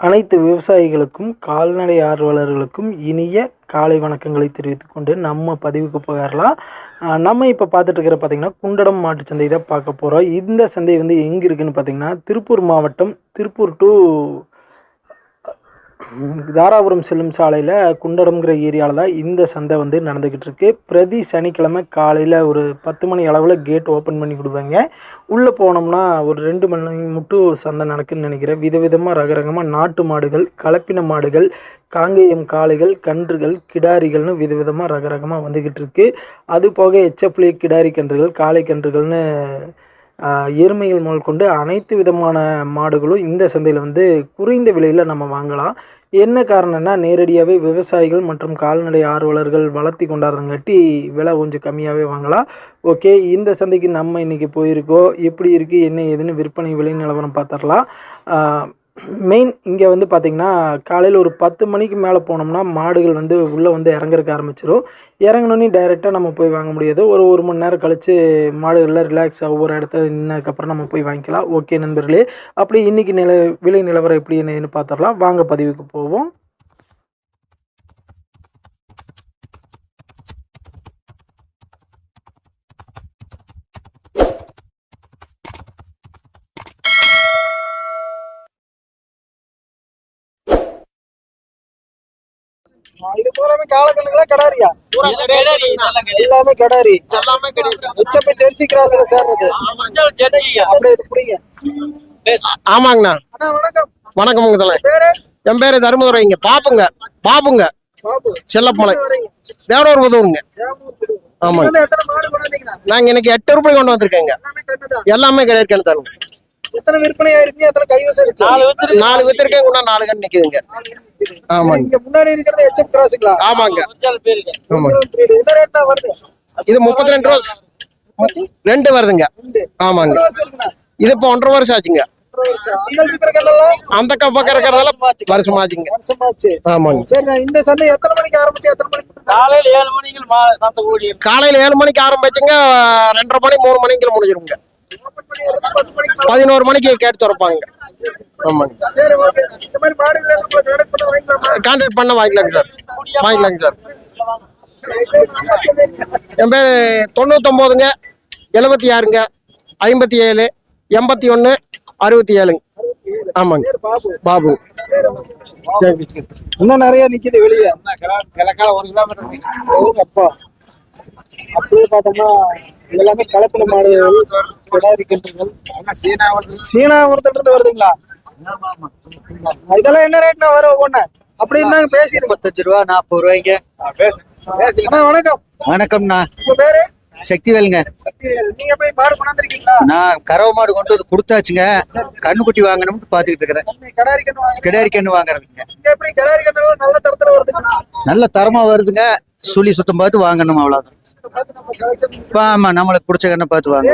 அனைத்து விவசாயிகளுக்கும் கால்நடை ஆர்வலர்களுக்கும் இனிய காலை வணக்கங்களை தெரிவித்துக்கொண்டு நம்ம பதிவுக்கு போயிடலாம் நம்ம இப்போ பார்த்துட்டு இருக்கிற குண்டடம் மாட்டு சந்தை தான் பார்க்க போகிறோம் இந்த சந்தை வந்து எங்கே இருக்குதுன்னு பார்த்திங்கன்னா திருப்பூர் மாவட்டம் திருப்பூர் டு தாராபுரம் செல்லும் சாலையில் குண்டடம்ங்கிற ஏரியாவில் தான் இந்த சந்தை வந்து நடந்துக்கிட்டு இருக்கு பிரதி சனிக்கிழமை காலையில் ஒரு பத்து மணி அளவில் கேட் ஓப்பன் பண்ணி கொடுப்பாங்க உள்ளே போனோம்னா ஒரு ரெண்டு மணி மட்டும் சந்தை நடக்குன்னு நினைக்கிறேன். விதவிதமாக ரகரகமாக நாட்டு மாடுகள் கலப்பின மாடுகள் காங்கேயம் காளைகள் கன்றுகள் கிடாரிகள்னு விதவிதமாக ரகரகமாக வந்துக்கிட்டு இருக்கு அது போக எச்சப்ளி கிடாரி கன்றுகள் காளை கன்றுகள்னு எருமைகள் முதல் கொண்டு அனைத்து விதமான மாடுகளும் இந்த சந்தையில் வந்து குறைந்த விலையில் நம்ம வாங்கலாம். என்ன காரணம்னா நேரடியாகவே விவசாயிகள் மற்றும் கால்நடை ஆர்வலர்கள் வளர்த்தி கொண்டாடுறங்காட்டி விலை கொஞ்சம் கம்மியாகவே வாங்கலாம். ஓகே இந்த சந்தைக்கு நம்ம இன்றைக்கி போயிருக்கோம். எப்படி இருக்குது என்ன ஏதுன்னு விற்பனை விலை நிலவரம் பார்த்துடலாம். மெயின் இங்கே வந்து பார்த்திங்கன்னா காலையில் ஒரு பத்து மணிக்கு மேலே போனோம்னா மாடுகள் வந்து உள்ளே வந்து இறங்குறக்க ஆரம்பிச்சிடும் இறங்கினோன்னே டைரெக்டாக நம்ம போய் வாங்க முடியாது. ஒரு ஒரு மணி நேரம் கழித்து மாடுகள்லாம் ரிலாக்ஸாக ஒவ்வொரு இடத்துல நின்னதுக்கப்புறம் நம்ம போய் வாங்கிக்கலாம். ஓகே நண்பர்களே அப்படி இன்றைக்கி நில விலை நிலவரம் எப்படி என்னன்னு பார்த்துடலாம். வாங்க பதிவுக்கு போவோம். இது பூராமே காலக்கண்ணுங்களா? கிடாரியா? எல்லாமே கிடாரி எல்லாமே கிடைக்கும் உச்சப்பை ஜெர்சி கிராஸ்ல சேர்றது. அப்படியே இது பிடிங்க. ஆமாங்கண்ணா. வணக்கம். வணக்கமுங்க தலை. பேரு? என் பேரு தருமதுரைங்க. பாப்புங்க. பாப்புங்க. பாபு. செல்லப்பமலை. தேவரூர் உதவுங்க ஆமாங்க. நாங்க இன்னைக்கு எட்டு ரூபாய் கொண்டு வந்திருக்கேங்க. எல்லாமே கிடையாது தருங்க எத்தனை விற்பனை ஆயிருக்கீங்க எத்தனை கைவசம் இருக்கு? நாலு வித்திருக்கேன். கூட நாலு கண் நிக்குதுங்க. ஆமாங்க. இங்க முன்னாடி இருக்கிறது எச்எப் கிராஸுங்களா ஆமாங்க. ஆமாங்க. என்ன ரேட்னா வருது? இது முப்பத்தி ரெண்டு ரூபா ரெண்டு வருதுங்க. ரெண்டு. ஆமாங்க. இது இப்போ ஒன்றரை வருஷம் ஆச்சுங்க. அந்த பக்கம் இருக்கிறதெல்லாம் வருஷம் ஆச்சுங்க ஆமாங்க. சரிண்ணா இந்த சந்தை எத்தனை மணிக்கு ஆரம்பிச்சு எத்தனை மணிக்கு? காலையில ஏழு மணிக்கு காலையில ஏழு மணிக்கு ஆரம்பிச்சுங்க ரெண்டரை மணி மூணு மணிக்கு முடிஞ்சிருங்க. பதினோரு மணிக்கு கேட்டு திறப்பாங்க. ஆமாங்க. கான்டாக்ட் பண்ண வாங்கிக்கலாங்க சார். வாங்கிக்கலாங்க சார். என் பேர் தொண்ணூத்தொம்போதுங்க எழுபத்தி ஆறுங்க ஐம்பத்தி ஏழு எண்பத்தி ஒன்று அறுபத்தி ஏழுங்க ஆமாங்க. பாபு. பாபு இன்னும் நிறைய நிக்குது வெளியே. கிழக்கால ஒரு கிலோமீட்டர் அப்படியே பார்த்தோம்னா எல்லாமே கலப்பின மாடுகள் கிடாரி கன்றுகள் சீனாபுரத்துல இருந்து வருதுங்களா? இதெல்லாம் என்ன ரேட்னா வரும் ஒவ்வொன்னு அப்படி இருந்தாங்க பேசிருக்கோம் முப்பத்தஞ்சு ரூபா நாற்பது ரூபாய்ங்க. அண்ணா வணக்கம். வணக்கம்ண்ணா. உங்க பேரு? சக்திவேலுங்க. சக்திவேல். நீங்க எப்படி மாடு கொண்டாந்துருக்கீங்களா நான் கறவை மாடு கொண்டு வந்து கொடுத்தாச்சுங்க. கண்ணுக்குட்டி வாங்கணும்னு பாத்துக்கிட்டு இருக்கிறேன். கடாரி கண்ணு வாங்க கிடாரி கண்ணு வாங்குறதுங்க. எப்படி கடாரி கண்ணெல்லாம் நல்ல தரத்துல வருதுங்களா? நல்ல தரமா வருதுங்க. சுழி சுத்தம் பார்த்து வாங்கணும் இப்ப ஆமா நம்மளுக்கு பிடிச்ச கண்ணை பார்த்து வாங்க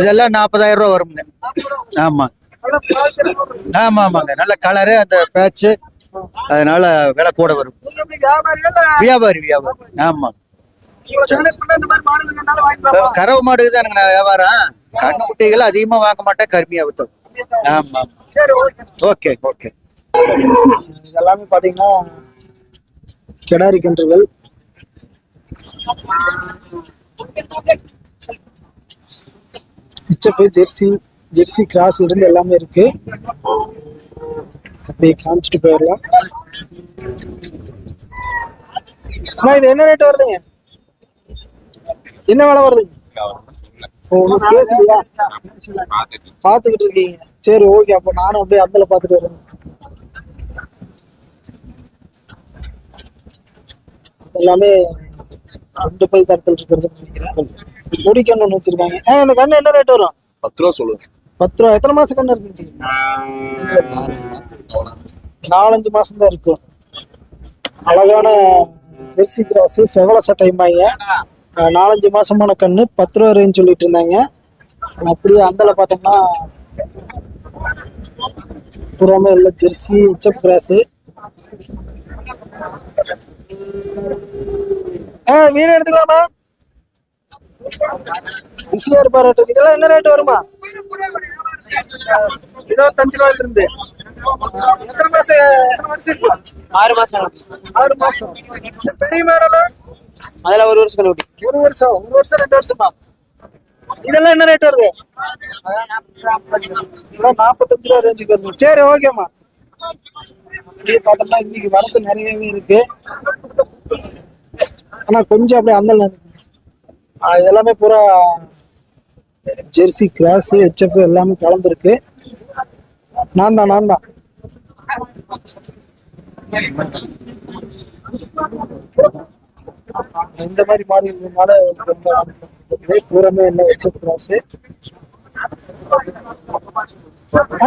இதெல்லாம் நாற்பதாயிரம் ரூபா வருங்க. ஆமா. ஆமா ஆமாங்க. நல்ல கலரு அந்த பேட்ச் அதனால விலை கூட வரும். வியாபாரி வியாபாரி. ஆமா. கறவை மாடு தானுங்க நான் வியாபாரம். கண்ணுக்குட்டிகள் அதிகமா வாங்க மாட்டேன் கருமையா வித்தோம். ஆமா ஓகே. ஓகே எல்லாமே பாத்தீங்கன்னா கிடாரி கன்றுகள் பிச்சப்பு ஜெர்சி ஜெர்சி கிராஸ்ல இருந்து எல்லாமே இருக்கு. அப்படியே காமிச்சிட்டு போயிடலாம். அண்ணா இது என்ன ரேட் வருதுங்க? என்ன விலை வருதுங்க? பேசலையா பார்த்துக்கிட்டு இருக்கீங்க. சரி ஓகே அப்போ நானும் அப்படியே அதில் பார்த்துட்டு வரேன். எல்லாமே ரெண்டு பல் தரத்தில் இருக்கிறது நினைக்கிறேன். முடி கண்ணு ஒன்று வச்சிருக்காங்க ஆ இந்த கண்ணு என்ன ரேட் வரும்? பத்து ரூபா சொல்லுங்க பத்து ரூபா. எத்தனை மாசம் கண்ணு இருக்குன்னு நாலஞ்சு மாசம் தான் இருக்கும். அழகான ஜெர்சி கிராஸ் செவல சட்டைம்பாங்க நாலஞ்சு மாசமான கண்ணு. பத்து ரூபா ரேஞ்ச் சொல்லிட்டு இருந்தாங்க. அப்படியே அந்தல பார்த்தோம்னா பூராமே உள்ள ஜெர்சி ஹெச்எப் கிராஸ். ஆ வீடு எடுத்துக்கலாமா? பிஸியா இருப்பாரு இதெல்லாம் என்ன ரேட் வருமா? இருபத்தஞ்சு ரூபாயில இருந்து. எத்தனை மாசம் எத்தனை வருஷம் இருக்கும் ஆறு மாசம் ஆறு மாசம். பெரிய மாடல அதுல ஒரு வருஷம் கழுவி ஒரு வருஷம் ஒரு வருஷம் ரெண்டு வருஷமா? இதெல்லாம் என்ன ரேட் வருது? நாற்பத்தஞ்சு ரூபா ரேஞ்சுக்கு வருது. சரி ஓகேம்மா அப்படியே பார்த்தோம்னா இன்னைக்கு வரத்து நிறையவே இருக்கு. ஆனா கொஞ்சம் அப்படியே அந்த எல்லாமே பூரா ஜெர்சி கிராஸ் ஹெச்எஃப் எல்லாமே கலந்துருக்கு. நான் தான் நான் தான். இந்த மாதிரி மாடல்னால பூரமே இல்லை ஹெச்எஃப் கிராஸ்.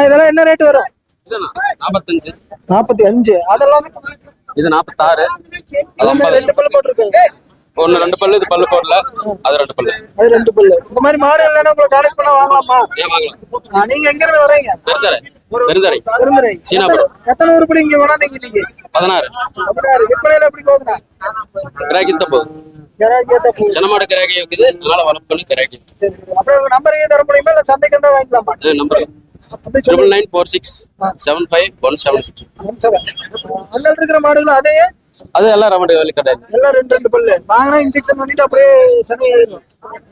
இதெல்லாம் என்ன ரேட் வரும்? நாற்பத்தஞ்சு நாற்பத்தி அஞ்சு. அதெல்லாம் இது நாற்பத்தாறு ரெண்டு பல்லு போட்டிருக்காங்க. ஒன்னு ரெண்டு பல்லு இது பல்லு போடல. அது ரெண்டு பல்லு. அது ரெண்டு பல்லு. இந்த மாதிரி மாடல் இல்லைன்னா உங்களை கான்டெக்ட் பண்ண வாங்கலாமா? ஏன் வாங்கலாம். நீங்க எங்க இருந்து வரீங்க பெருந்தரை பெருந்தரை பெருமறை சீனாபுரம். எத்தனை உருப்படி இங்க கொண்டாந்தீங்க நீங்க? பதினாறு. பதினாறு. விற்பனையில எப்படி போகுதுண்ணா? கிராக்கி தப்பு போகுது. சின்னமாடு கிராக்கி இருக்குது. அதனால வளர்ப்பு கிராக்கி அப்படியே உங்க நம்பர் தர முடியுமா? இல்ல சந்தைக்கு வந்தா வாங்கிக்கலாமா? Number triple nine four six seven five one seven அங்க இருக்கிற மாடுகள் அதே? அது எல்லாம் ரமடி வேலை கிடையாது எல்லாம் ரெண்டு ரெண்டு பல்லு. வாங்கினா இன்ஜெக்ஷன் பண்ணிட்டு அப்படியே சனி ஏறிடும்.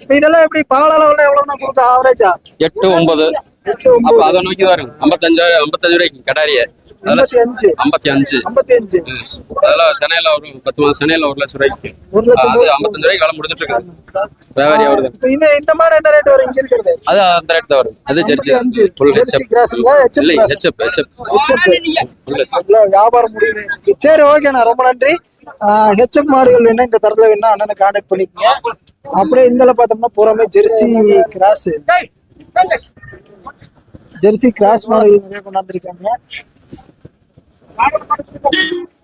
இப்ப இதெல்லாம் எப்படி? பால் அளவுல எவ்வளவுனா கொடுக்க ஆவரேஜா எட்டு ஒன்பது. அப்ப அதை நோக்கி வரும். ஐம்பத்தஞ்சாயிரம் ஐம்பத்தஞ்சு ரூபாய்க்கு கடாரிய. ஐம்பத்தி அஞ்சு. ஐம்பத்தி அஞ்சு. ஐம்பத்தி அஞ்சு. அதெல்லாம் சென்னையில வரும் பத்து மாசம் சென்னையில ஒரு லட்சம் ரூபாய்க்கு. ஒரு அது ஐம்பத்தஞ்சு ரூபாய்க்கு வேலை முடிஞ்சிட்டு இருக்கு வியாபாரி அவரு இப்ப இந்த இந்த மாடு என்ன ரேட் வரும்? இங்க இருக்கிறது. அது அந்த ரேட் தான் வரும். அது ஜெர்சி அஞ்சு. ஜெர்சி கிராஸுங்களா? இல்லை? ஹெச்எப் இல்ல, வியாபாரம் முடியுது. சரி ஓகேண்ணா ரொம்ப நன்றி. ஹெச்எப் மாடுகள் வேணா இந்த தரத்துல வேணா அண்ணனை கான்டாக்ட் பண்ணிக்கங்க. அப்படியே இந்தல பார்த்தோம்னா பூராமே ஜெர்சி கிராஸ் ஜெர்சி கிராஸ் மாடுகள் நிறைய கொண்டாந்துருக்காங்க.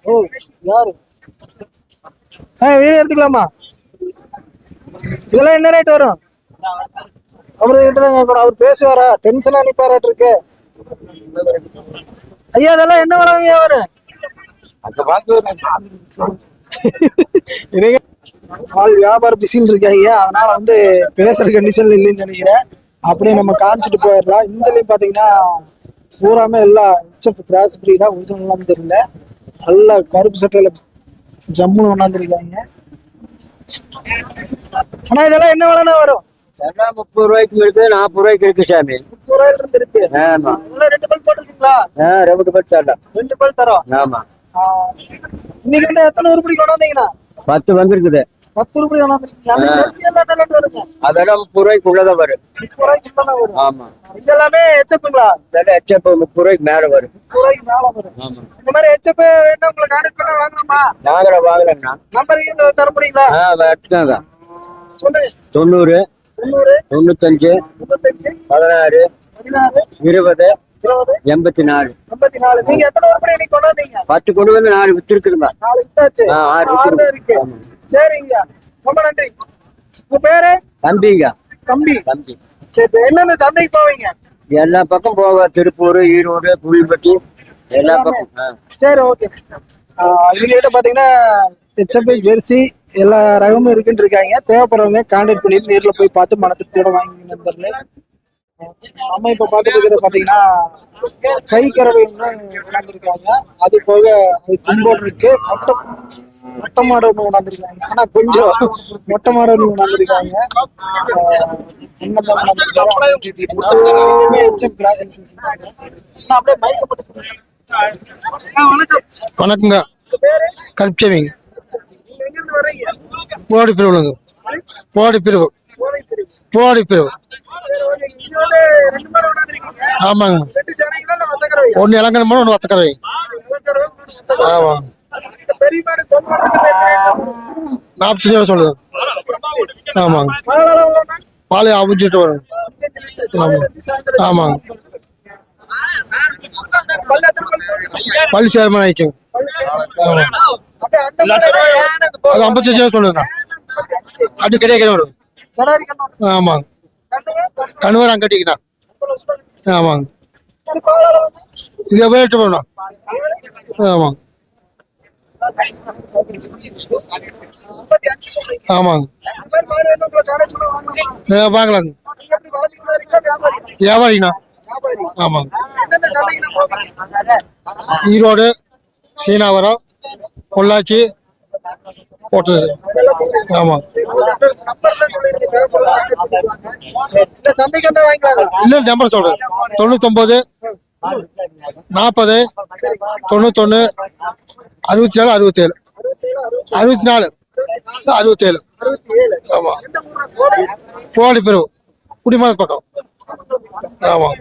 ஓ யாரு? ஆ வீடியோ எடுத்துக்கலாமா? இதெல்லாம் என்ன ரேட் வரும்? அவரு கிட்ட தான் கேட்கணும் அவர் பேசுவாரா? டென்ஷனா நிப்பாராட்டு இருக்கு. ஐயா அதெல்லாம் என்ன வளங்க அவரு? அங்க பார்த்து ஆள் வியாபார பிஸின்னு இருக்காங்க அதனால வந்து பேசுற கண்டிஷன்ல இல்லைன்னு நினைக்கிறேன். அப்படியே நம்ம காமிச்சிட்டு போயிடலாம். இந்தலையும் பாத்தீங்கன்னா பூராமே எல்லாம் ஹெச்எஃப் கிராஸ் பிரீடா ஒரிஜினல் தெரியல. நல்லா கருப்பு சட்டையில ஜம்முன்னு கொண்டாந்துருக்காங்க ஆனா இதெல்லாம் என்ன விலைன்னா வரும்? முப்பது ரூபாய்க்கு இருக்கு நாற்பது ரூபாய்க்கு இருக்கு சாமி. முப்பது ரூபாயில இருந்து இருக்கு. ஆமா. ரெண்டு பல் போட்டுருக்கீங்களா? ரெண்டு பத்து சாண்டா ரெண்டு பல் தரோம். ஆமா. இன்னைக்கு வந்து எத்தனை உருப்படி கொண்டாந்தீங்கன்னா பத்து வந்திருக்குது. பத்து கொண்டாந்துருக்கீங்க அந்த ஜெர்சி எல்லாம் என்ன ரேட் வருங்க? அதெல்லாம் முப்பது வரும். முப்பது ரூபாய்க்கு தானே வரும். ஆமா. இது எல்லாமே ஹெச்எப்புங்களா இதெல்லாம் எச்சப்ப முப்பது ரூபாய்க்கு மேல வரும். முப்பது ரூபாய்க்கு மேல வரும். ஆமா. இந்த மாதிரி ஹெச்எப் வேணா உங்களை கான்டெக்ட் பண்ண வாங்கலாமா? நம்பர் தர முடியுங்களா? சொல்லுங்க. தொண்ணூறு தொண்ணூறு தொண்ணூத்தஞ்சு முப்பத்தஞ்சு பதினாறு இருபது எண்பத்தி நாலு. ஐம்பத்தி நாலு. நீங்க எத்தனை உருப்படி கொண்டாந்தீங்க? பத்து கொண்டு வந்து நாலு வித்துருக்குதுங்க. நாலு வித்தாச்சு. ஆறு இருக்கு. சரிங்க. ரொம்ப நன்றி. உங்க பேரு? தம்பிங்க. தம்பி. தம்பி. சரி. என்னென்ன சந்தைக்கு போவீங்க? எல்லா பக்கம் போவ திருப்பூர் ஈரோடு புளிப்பட்டி எல்லா பக்கம். சரி ஓகே. இவங்க கிட்ட பாத்தீங்கன்னா ஹெச்எப் ஜெர்சி எல்லா ரகமும் இருக்குன்னு இருக்காங்க. தேவைப்படுறவங்க கான்டாக்ட் பண்ணிட்டு நேர்ல போய் பார்த்து மன திருப்தியோட வாங்கி நண்பர்களே. நம்ம இப்ப பார்த்துட்டு இருக்கிறது பாத்தீங்கன்னா கை கறவை ஒன்று கொண்டாந்துருக்காங்க அது போக அது கும்போடு இருக்கு. மொட்டை மொட்டை மாடு ஒன்று கொண்டாந்துருக்காங்க ஆனா கொஞ்சம் மொட்டை மாடு ஒன்று கொண்டாந்துருக்காங்க என்னதான் கொண்டாந்துருக்காங்க ஹெச்எப் கிராஸ் அப்படியே மைக்க போட்டு வணக்கம். வணக்கங்க. கல்ச்சவிங் போடி பிரிவுலங்க போடி பிரிவு. போதை பிரிவு போடி பிரிவு ஆமாங்க. ரெண்டு சேனைங்களா இல்ல ஒன்று வத்தக்கரை. ஒண்ணு ஆமாங்க. இந்த நாற்பத்தஞ்சு ரூபா சொல்லுங்க. ஆமாங்க. பால் அளவு வரும். ஆமாங்க. பள்ளி சேர்மன் ஆயிடுச்சுங்க அது ஐம்பத்தஞ்சு சொல்லுங்க. அது கிடையாது. ஆமாங்க. கணுவர் அங்கே கட்டிக்கிட்டான் ஆமாங்க. இது வேட்டு போகணும் ஆமாங்க. ஆமாங்க. வியாபாரியா? வியாபாரிங்கண்ணா ஆமாங்க. ஈரோடு சீனாவரம் பொள்ளாச்சி போட்டு ஆமாம் நம்பர்ல சொல்லிருக்கீங்க இந்த சந்தைக்கு வந்தா வாங்கிக்கலாம் இல்லை நம்பர் சொல்கிறேன் தொண்ணூத்தொம்பது நாற்பது தொண்ணூத்தொன்று அறுபத்தி ஏழு அறுபத்தேழு. அறுபத்தி நாலு அறுபத்தேழு. போறேன் போடி பிரிவு. குடிமலை பக்கம். ஆமாம்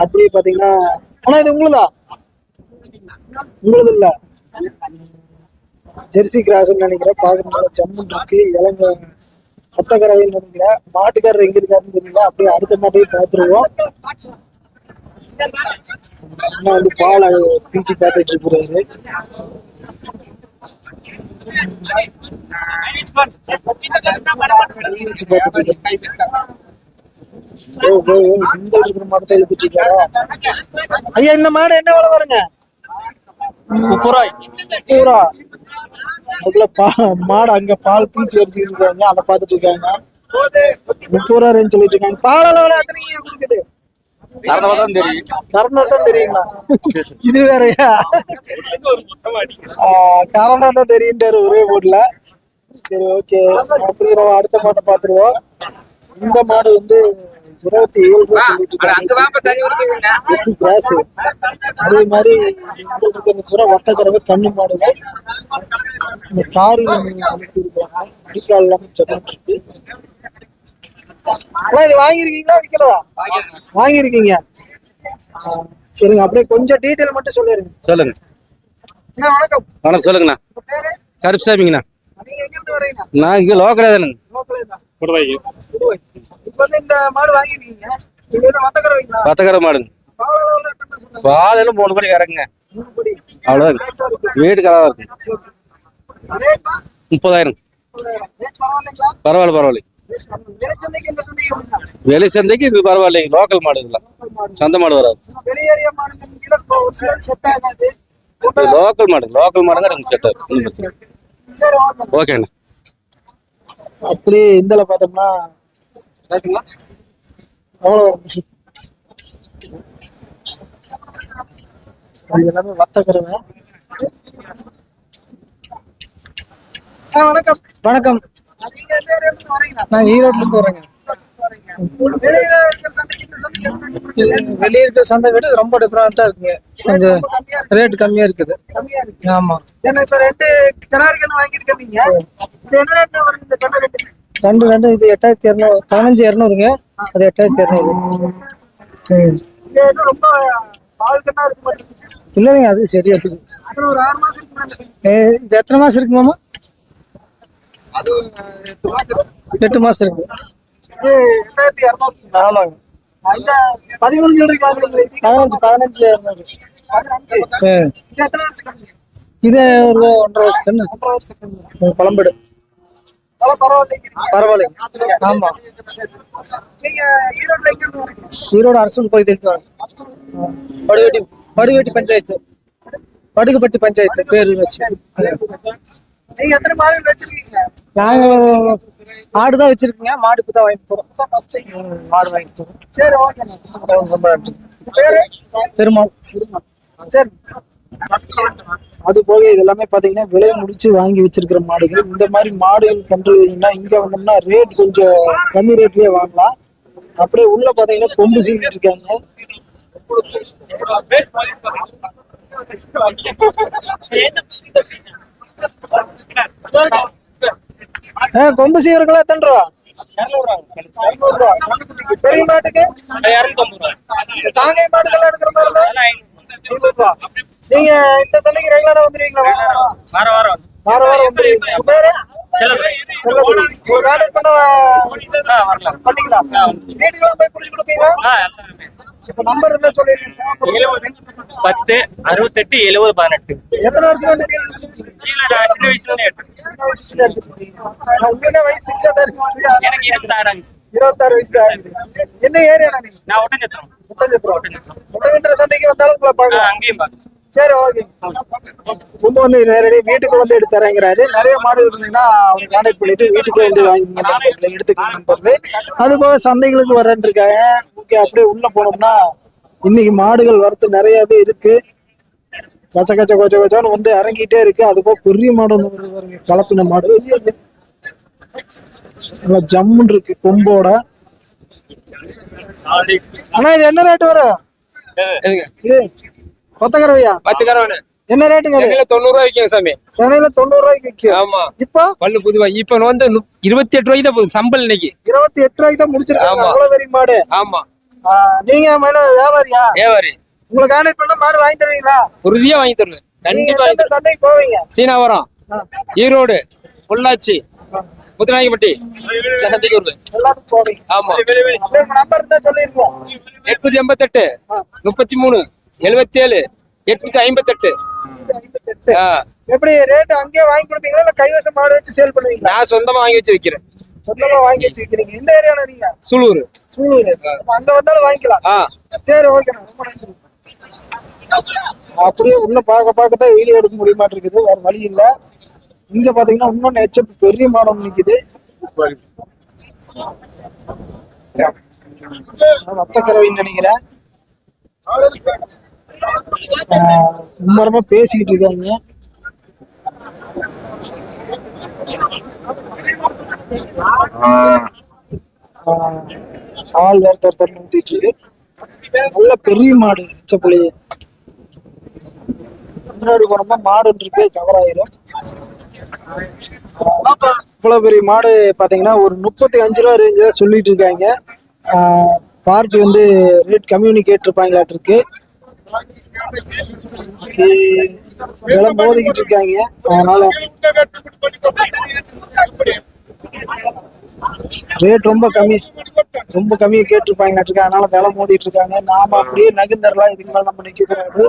அப்படியே பாத்தீங்கன்னா ஆனா இது உங்களுதா? உங்களுது இல்ல ஜெர்சி கிராஸ் நினைக்கிறேன். பாக்குறதுனால ஜம்முன் இருக்கு. இளங்க ஒத்தக்கரவைன்னு நினைக்கிறேன். மாட்டுக்காரர் எங்க இருக்காருன்னு தெரியல. அப்படியே அடுத்த மாட்டையும் பார்த்துருவோம். அண்ணா வந்து பால் பீச்சி பார்த்துட்டு இருக்கிறாரு. பார்த்துட்டு மாடத்தை இழுத்துட்டு இருக்காரா ஐயா இந்த மாடு என்ன விலை வருங்க? பூரா அதுல பா மாடு அங்க பால் பீச்சு அடிச்சுட்டு இருக்காங்க அதை பார்த்துட்டு இருக்காங்க. முப்பது ரூபா ரேஞ்ச் சொல்லிட்டு இருக்காங்க. பால் அளவுல எத்தனை கொடுக்குது இது? வேறயா? கறந்தா தான் தெரியுன்றாரு ஒரே போர்டுல சரி ஓகே. அப்படி அடுத்த மாட்டை பார்த்துருவோம். இந்த மாடு வந்து இருபத்தி ஏழு ரூபா சொல்லிட்டு கிராஸ் அதே மாதிரி இருக்கிறது பூரா வத்தக்கறவை கண்ணு மாடுங்க இந்த காரில் இருக்கிறாங்க அடிக்கால் இல்லாம சொல்லிட்டு இருக்கு அண்ணா இது வாங்கியிருக்கீங்களா விற்கிறதா வாங்கியிருக்கீங்க ஆ, சரிங்க அப்படியே கொஞ்சம் டீட்டெயில் மட்டும் சொல்லிருங்க. சொல்லுங்க. அண்ணா வணக்கம். வணக்கம் சொல்லுங்கண்ணா. உங்க பேரு? நான் இங்கே லோக்கலே தானுங்க. இப்போ இந்த மாடு பத்தக்கரை மாடுங்க. பால் எல்லாம் மூணு இறங்குங்க படி லேசா இருக்கு. வீடு கலவா இருக்கும் ரேட்னா முப்பதாயிரம். பரவாயில்ல பரவாயில்ல? வெளி சந்தைக்கு இது பரவாயில்லைங்க. லோக்கல் மாடு இதெல்லாம். சந்தை மாடு வராது. லோக்கல் மாடு லோக்கல் மாடுங்க. செட் ஆகும் ஓகே ஓகேண்ணா அப்படியே இந்தல பார்த்தோம்னா அவ்வளோ இது எல்லாமே வத்தக்கருவை. வணக்கம். வணக்கம். நான் ஈரோட்ல இருந்து வரேங்க. இருக்கிற? வெளியே இருக்க சந்தை விட ரொம்ப டிஃபரெண்டா இருக்குங்க. கொஞ்சம் ரேட் கம்மியா இருக்குது. ஆமா. ஏன்னா இப்ப ரெண்டு கிணறு கண்ணு வாங்கியிருக்கேன் நீங்க. இது என்ன ரேட் வருது இந்த கண்ணு ரெண்டு ரெண்டு இது எட்டாயிரத்தி இரநூறு பதினஞ்சு இரநூறுங்க. அது எட்டாயிரத்தி இரநூறு. ரொம்ப இல்லைங்க அது சரியா இருக்கு இது எத்தனை மாசம் இருக்கு மாமா? எட்டு மாசம் இருக்கு. இது இரநூறு ஆமாங்க பதிமூணு இது பதினஞ்சு பதினஞ்சு இரநூறு பதினஞ்சு. ஆ. இது எத்தனை வருஷம் இது ஒரு ஒன்றரை வருஷம் ஒன்றரை வருஷம் குழம்புடு பரவாயில்லைங்க. ஆமா. நீங்க ஈரோட்ல எங்க இருந்து வரீங்க? ஈரோடு அரசு போய் தெரிஞ்சு படுகட்டி படுகட்டி பஞ்சாயத்து. படுகுப்பட்டி பஞ்சாயத்து பேர் வச்சு. நீங்க எத்தனை மாடுகள் வச்சிருக்கீங்க? நாங்க ஆடு தான் வச்சிருக்கீங்க. மாடு இப்போ தான் வாங்கிட்டு போறோம். இதான் first time. ம், மாடு வாங்கிட்டு போறோம். சரி ஓகே ரொம்ப நன்றி. பேரு? பெருமாள். சரி. அது போக இது எல்லாமே பாத்தீங்கன்னா விலை முடிச்சு வாங்கி வச்சிருக்கிற மாடுகள். இந்த மாதிரி மாடுகள் கன்றுகள்னா இங்க வந்தோம்னா ரேட் கொஞ்சம் கம்மி ரேட்லயே வாங்கலாம். அப்படியே உள்ள பாத்தீங்கன்னா கொம்பு சீவிட்டு இருக்காங்க. கொம்பு சீவர்களா எத்தனை ரூபா. பெரிய மாட்டுக்கு? தாங்கை மாடுகள் எடுக்கிற மாதிரி. நீங்க இந்த சந்தைக்கு ரெகுலரா வந்துருவீங்களா? வார வாரம். வார வாரம் வந்துருவீங்க பேரு? பண்ணிக்கலாம். வீட்டுக்கெல்லாம் போய் புடிச்சு கொடுப்பீங்களா? இப்ப நம்பர் இருந்தா சொல்லிருக்கீங்க பத்து அறுபத்தெட்டு எழுபது பதினெட்டு. எத்தனை வருஷமா நான் சின்ன வயசுல. உங்களுக்கு வயசு சிக்ஸா தான் இருக்கு. எனக்கு இருபத்தாறாங்க இருபத்தாறு வயசு தான். என்ன நீங்க? நான் ஒட்டஞ்சத்திரம். முட்டஞ்சத்திரம் முட்டஞ்சத்திர சந்தைக்கு வந்தாலும் உங்களை பார்க்கலாம். அங்கேயும் பாக்க சரி ஓகே ரொம்ப வந்து நேரடி வீட்டுக்கு வந்து எடுத்து தரேங்கிறாரு. நிறைய மாடுகள் இருந்தீங்கன்னா அவர் கான்டாக்ட் பண்ணிட்டு வீட்டுக்கு வந்து வாங்கி எடுத்துக்கலாம் நண்பர்களே அது போக சந்தைகளுக்கு வரேன் இருக்காங்க ஓகே அப்படியே உள்ள போனோம்னா இன்னைக்கு மாடுகள் வரத்து நிறையவே இருக்கு. கச்ச கச்ச கொச்ச கொச்சான்னு வந்து இறங்கிட்டே இருக்கு. அது போக பெரிய மாடு ஒன்று வருது பாருங்க. கலப்பின மாடு. நல்லா ஜம்முன்னு இருக்கு கொம்போட. அண்ணா இது என்ன ரேட் வரும்? இது கொத்தக்கரவையா பத்து கரவனு என்ன ரேட்டுங்க அது? தொண்ணூறு ரூபாய் விற்கும் சாமி. சென்னையில தொண்ணூறு ரூபாய்க்கு விற்கும் ஆமா. இப்போ? பல்லு புதுவா. இப்ப வந்து இருபத்தி எட்டு ரூபாய்க்கு தான் சம்பல் இன்னைக்கு. இருபத்தி எட்டு ரூபாய்க்கு தான் முடிச்சிருக்காங்க. அவ்வளவு பெரிய மாடு. ஆமா. நீங்க வியாபாரியா? ஏவாரி உங்களை கான்டாக்ட் பண்ணா மாடு வாங்கி தருவீங்களா? உறுதியா வாங்கி தருவேன் கண்டிப்பா சந்தைக்கு போவீங்க? சீனாவரம். ஈரோடு. பொள்ளாச்சி. முத்துநாயகப்பட்டி. சந்தைக்கு வருவேன் ஆமா. நம்பர் இருந்தா சொல்லிருக்கோம் எட்நூத்தி எண்பத்தெட்டு. முப்பத்தி மூணு. எழுபத்தி ஏழு எட்நூத்தி ஐம்பத்தெட்டு. எப்படி ரேட் அங்கேயே வாங்கி கொடுப்பீங்களா? இல்ல கைவசம் மாடு வச்சு சேல் பண்ணுவீங்களா? நான் சொந்தமா வாங்கி வச்சு விக்கிறேன். சொந்தமா வாங்கி வச்சு விக்கிறீங்க. எந்த ஏரியால நீங்க? சூலூர். சூலூர். அங்க வந்தாலும் வாங்கிக்கலாம். சரி ஓகேண்ணா ரொம்ப நன்றி. அப்படியே உள்ள பார்க்க பார்க்க தான் வீடியோ எடுக்க முடிய மாட்டிருக்குது வேற வழி இல்ல. இங்க பாத்தீங்கன்னா இன்னொன்னு ஹெச்எப் பெரிய மாடம் நிக்குது. வத்தக்கரவைன்னு நினைக்கிறேன். மும்மரமா பேசிக்கிட்டு இருக்காங்க. ஆஹ் ஆள் வேறு தர தர நல்ல பெரிய மாடு செப்பலி முன்னாடி போனோம்னா மாடு இருக்கு கவர் ஆயிரும். இவ்வளவு பெரிய மாடு பாத்தீங்கன்னா ஒரு முப்பத்தி அஞ்சு ரூபா ரேஞ்சு தான் சொல்லிட்டு இருக்காங்க. பார்ட்டி வந்து ரேட் கம்யூனிகேட் இருப்பாங்களாட்டு இருக்கு Okay. மோதிக்கிட்டு இருக்காங்க. அதனால ரேட் ரொம்ப கம்மி ரொம்ப கம்மியா கேட்டிருப்பாங்களாட்டு அதனால விலை மோதிட்டு இருக்காங்க. நாம அப்படியே நகுந்தரலாம் இதுக்கு மேல நம்ம நிக்க கூடாது.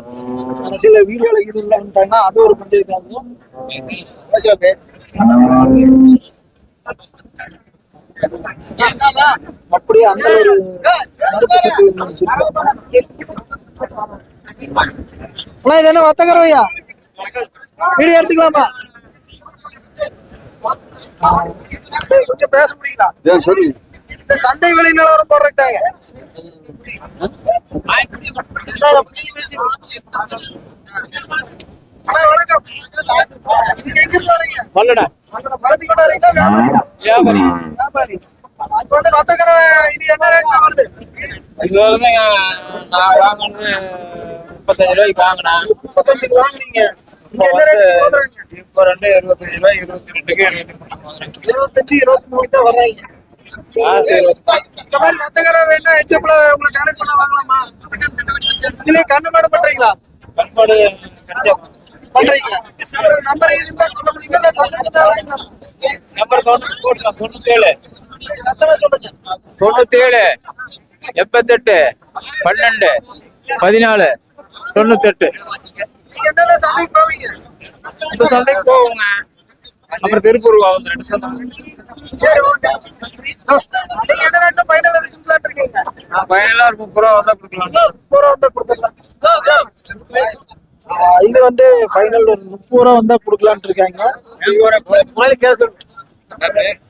கடைசியில வீடியோல இது உள்ள அது ஒரு பஞ்சாயத்து ஆகும் அப்படியே அந்த ஒரு அண்ணா இது என்ன வத்தக்கரவையா வீடியோ எடுத்துக்கலாமா? கொஞ்சம் பேச முடியுங்களா? சொல்லி. இந்த சந்தை விலை நிலவரம் போடுறாங்க அண்ணா வணக்கம். நீங்க எங்க இருந்து வரீங்க? பல்லடா பழத்தி வரீங்களா வியாபாரியா? வியாபாரி. வியாபாரி அங்க வந்து வத்தக்கரை இது என்ன ரேட்ல வருது? இது வந்து நான் வாங்கினது முப்பத்தஞ்சு ரூபாய்க்கு வாங்கினேன். முப்பத்தஞ்சுக்கு வாங்குனீங்க. இப்போ ரெண்டு இருபத்தஞ்சு ரூபாய் இருபத்தி ரெண்டுக்கு இருபத்தி இருபத்தஞ்சு இருபத்தி மூணு தான் வர்றாங்க. இந்த மாதிரி வேணா ஹெச்எப்ல உங்களை கனெக்ட் பண்ண வாங்கலாமா? இதுலயே கண்ணு மாடு பண்றீங்களா? கண்பாடு பண்றீங்க நம்பர் இருந்தா சொல்ல முடியுமா? தான் வாங்கிக்கலாம் நம்பர் தொண்ணூத்தி போட்டுக்கலாம் தொண்ணூத்தேழு. சத்தமா சொல்லுங்க. தொண்ணூத்தேழு எண்பத்தெட்டு பன்னெண்டு பதினாலு தொண்ணூத்தெட்டு. நீங்க சந்தைக்கு போவீங்க? இந்த சந்தைக்கு போவோங்க. அப்புறம் திருப்பூர் வந்து ரெண்டு சந்தை. சரி ஓகே. நீங்க என்ன இருக்குன்னு இருக்கீங்க? நான் ஒரு முப்பது ரூபா வந்தா கொடுக்கலாம். ரூபா வந்தா கொடுத்துடலாம். இது வந்து ஃபைனல் ஒரு முப்பது ரூபா வந்தா கொடுக்கலாம்னு இருக்காங்க.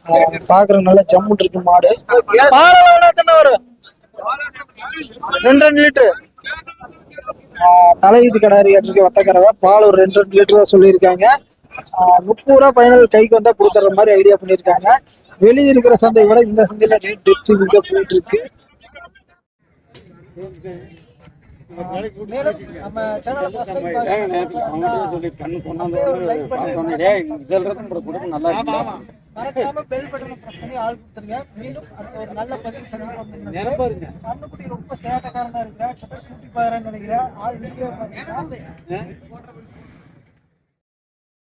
ஆ, பாக்குறதுக்கு நல்ல இருக்கு மாடு. பால் வரும்? ரெண்டு ரெண்டு லிட்டரு. தலையீத்து கடாரி இருக்கு வத்தக்கரவை. பால் ஒரு ரெண்டு ரெண்டு லிட்டர் தான் சொல்லியிருக்காங்க. முப்பது ரூபா ஃபைனல் கைக்கு வந்தா கொடுத்துற மாதிரி ஐடியா பண்ணியிருக்காங்க. வெளியே இருக்கிற சந்தையை விட இந்த சந்தையில ரேட் டிச்சிபிக்கா போயிட்டு இருக்கு. மறக்காம பெல் பட்டனை பிரஸ் பண்ணி ஆள் கொடுத்துருங்க. மீண்டும் அடுத்த ஒரு நல்ல பதிவு சந்திப்போம் கண்ணுக்குட்டி ரொம்ப சேட்டக்காரனா இருக்கிற கதை சுட்டி பாருன்னு நினைக்கிறேன். ஆள் வீடியோ